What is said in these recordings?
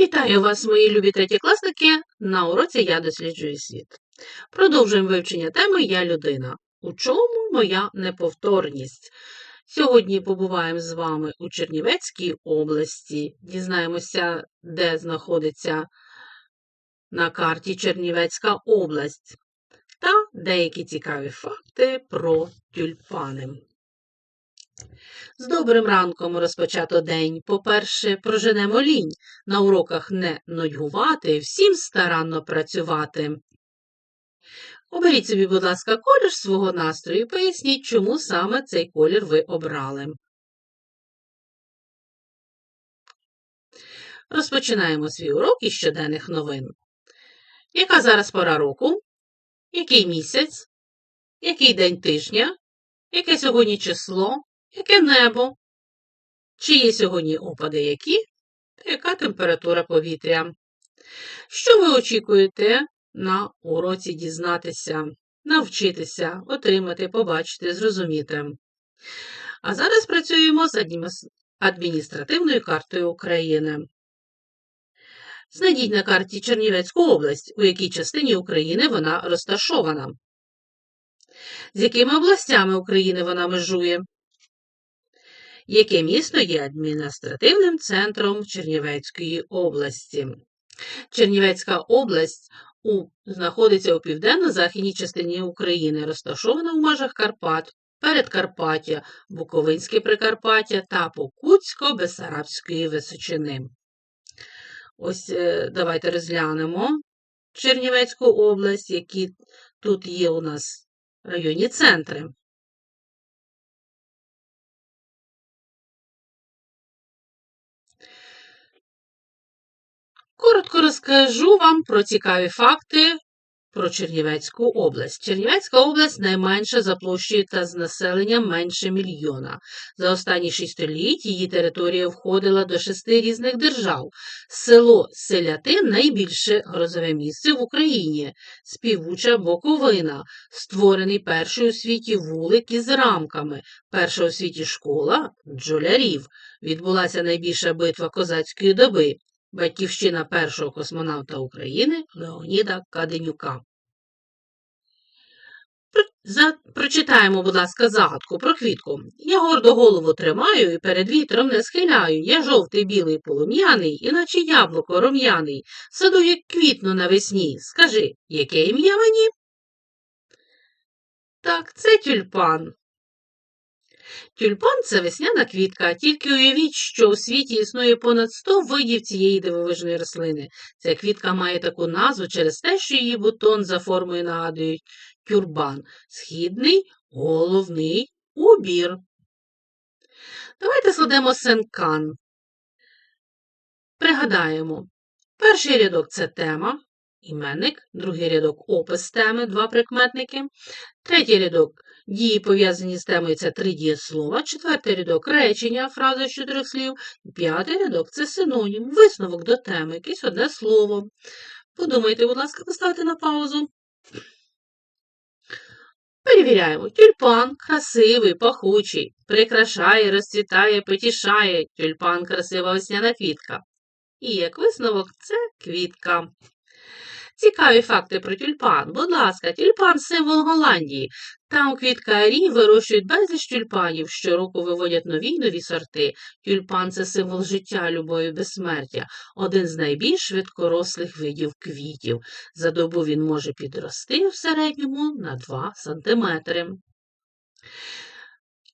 Вітаю вас, мої любі третєкласники, на уроці Я досліджую світ. Продовжуємо вивчення теми Я людина. У чому моя неповторність? Сьогодні побуваємо з вами у Чернівецькій області, дізнаємося, де знаходиться на карті Чернівецька область та деякі цікаві факти про тюльпани. З добрим ранком розпочато день. По-перше, проженемо лінь, на уроках не нудьгувати, всім старанно працювати. Оберіть собі, будь ласка, колір свого настрою і поясніть, чому саме цей колір ви обрали. Розпочинаємо свій урок із щоденних новин. Яка зараз пора року? Який місяць? Який день тижня? Яке сьогодні число? Яке небо? Чи є сьогодні опади які? Та яка температура повітря? Що ви очікуєте на уроці дізнатися, навчитися, отримати, побачити, зрозуміти? А зараз працюємо з адміністративною картою України. Знайдіть на карті Чернівецьку область, у якій частині України вона розташована. З якими областями України вона межує? Яке місто є адміністративним центром Чернівецької області. Чернівецька область у, знаходиться у південно-західній частині України, розташована у межах Карпат, Передкарпаття, Буковинське Прикарпаття та Покутсько-Бесарабської Височини. Ось е, давайте розглянемо Чернівецьку область, які тут є у нас районні центри. Коротко розкажу вам про цікаві факти про Чернівецьку область. Чернівецька область найменша за площею та з населенням менше мільйона. За останні шість століть її територія входила до шести різних держав. Село Селяти найбільше грозове місце в Україні, співуча Боковина, створений перший у світі вулик із рамками, перша у світі школа джолярів. Відбулася найбільша битва козацької доби батьківщина першого космонавта України Леоніда Каденюка. За... Прочитаємо, будь ласка, загадку про квітку. Я гордо голову тримаю і перед вітром не схиляю. Я жовтий білий полум'яний, іначе яблуко рум'яний. Саду, як квітну навесні. Скажи, яке ім'я мені? Так, це тюльпан. Тюльпан це весняна квітка, тільки уявіть, що у світі існує понад 100 видів цієї дивовижної рослини. Ця квітка має таку назву через те, що її бутон за формою нагадує тюрбан, східний головний убір. Давайте складемо сенкан. Пригадаємо, перший рядок це тема, іменник, другий рядок опис теми, два прикметники, третій рядок Дії, пов'язані з темою, це три дієслова, четвертий рядок речення, фраза з чотирьох слів, п'ятий рядок це синонім, висновок до теми, якесь одне слово. Подумайте, будь ласка, поставте на паузу. Перевіряємо. Тюльпан красивий, пахучий, прикрашає, розцвітає, потішає. Тюльпан красива осняна квітка. І як висновок, це квітка. Цікаві факти про тюльпан. Будь ласка, тюльпан символ Голландії. Там квіткарі вирощують безліч тюльпанів, щороку виводять нові й нові сорти. Тюльпан це символ життя, любові, безсмертя, один з найбільш швидкорослих видів квітів. За добу він може підрости в середньому на 2 сантиметри.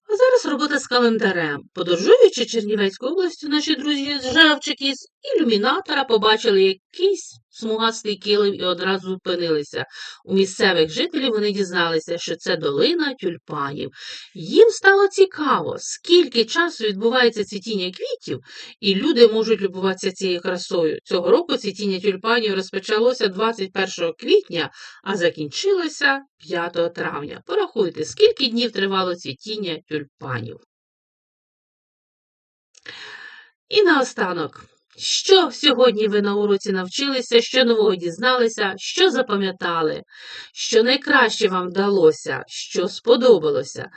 А зараз робота з календарем. Подорожуючи Чернівецькою областю, наші друзі з Жевчики з ілюмінатора побачили якийсь смугастий килим і одразу зупинилися. У місцевих жителів вони дізналися, що це долина тюльпанів. Їм стало цікаво, скільки часу відбувається цвітіння квітів, і люди можуть любуватися цією красою. Цього року цвітіння тюльпанів розпочалося 21 квітня, а закінчилося 5 травня. Порахуйте, скільки днів тривало цвітіння тюльпанів. І наостанок. Що сьогодні ви на уроці навчилися, що нового дізналися, що запам'ятали, що найкраще вам вдалося, що сподобалося,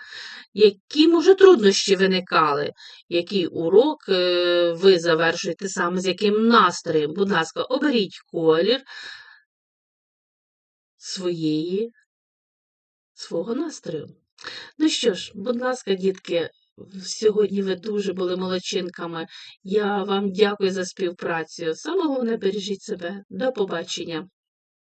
які, може, труднощі виникали, який урок е, ви завершуєте саме з яким настроєм. Будь ласка, оберіть колір своєї, свого настрою. Ну що ж, будь ласка, дітки, сьогодні ви дуже були молодчинками. Я вам дякую за співпрацю. Саме головне, бережіть себе. До побачення.